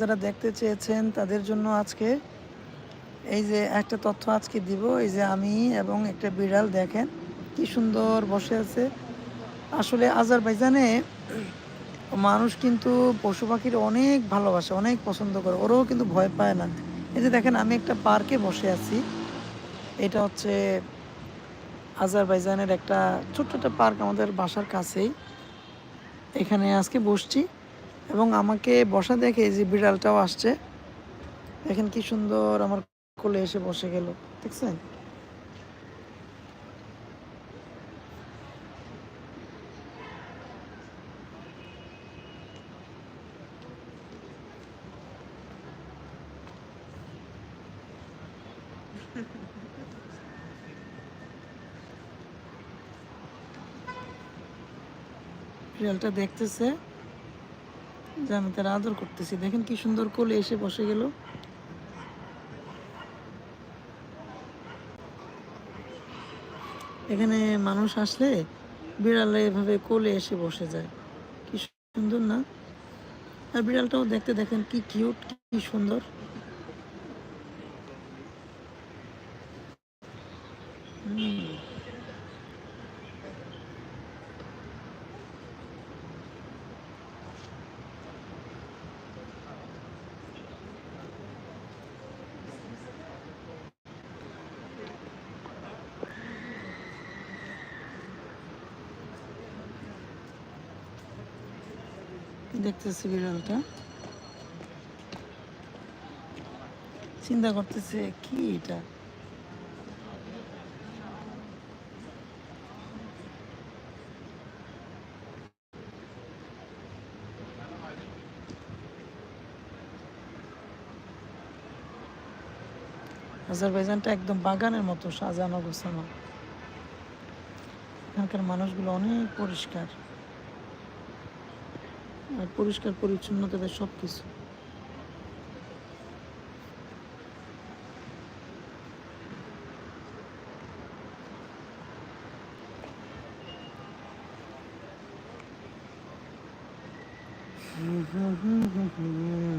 যারা দেখতে চেয়েছেন তাদের জন্য আজকে এই যে একটা তথ্য আজকে দিব, এই যে আমি এবং একটা বিড়াল দেখেন কি সুন্দর বসে আছে। আসলে আজারবাইজানে মানুষ কিন্তু পশু পাখির অনেক ভালোবাসে, অনেক পছন্দ করে, ওরাও কিন্তু ভয় পায় না। এই যে দেখেন, আমি একটা পার্কে বসে আছি। এটা হচ্ছে আজারবাইজানের একটা ছোট্ট একটা পার্ক আমাদের বাসার কাছেই। এখানে আজকে বসছি। এবং আমাকে বসা দেখে যে বিড়ালটাও আসছে। দেখেন কি সুন্দর আমার কোলে এসে বসে গেল, দেখছেন? বিড়ালটা দেখতেছে। যে আমি তার আদর করতেছি। দেখেন কি সুন্দর কোলে এসে বসে গেল। এখানে মানুষ আসলে বিড়ালে এভাবে কোলে এসে বসে যায়। কি সুন্দর না? আর বিড়ালটাও দেখতে দেখেন কি কিউট কি সুন্দর। দেখতেছে বিড়ালটা। চিন্তা করতেছে, কি এটা? আজারবাইজানটা একদম বাগানের মতো সাজানো গোছানো। এখানকার মানুষগুলো অনেক পরিষ্কার। আর পরিষ্কার পরিচ্ছন্নতাদের সব কিছু হুম হুম হুম হুম।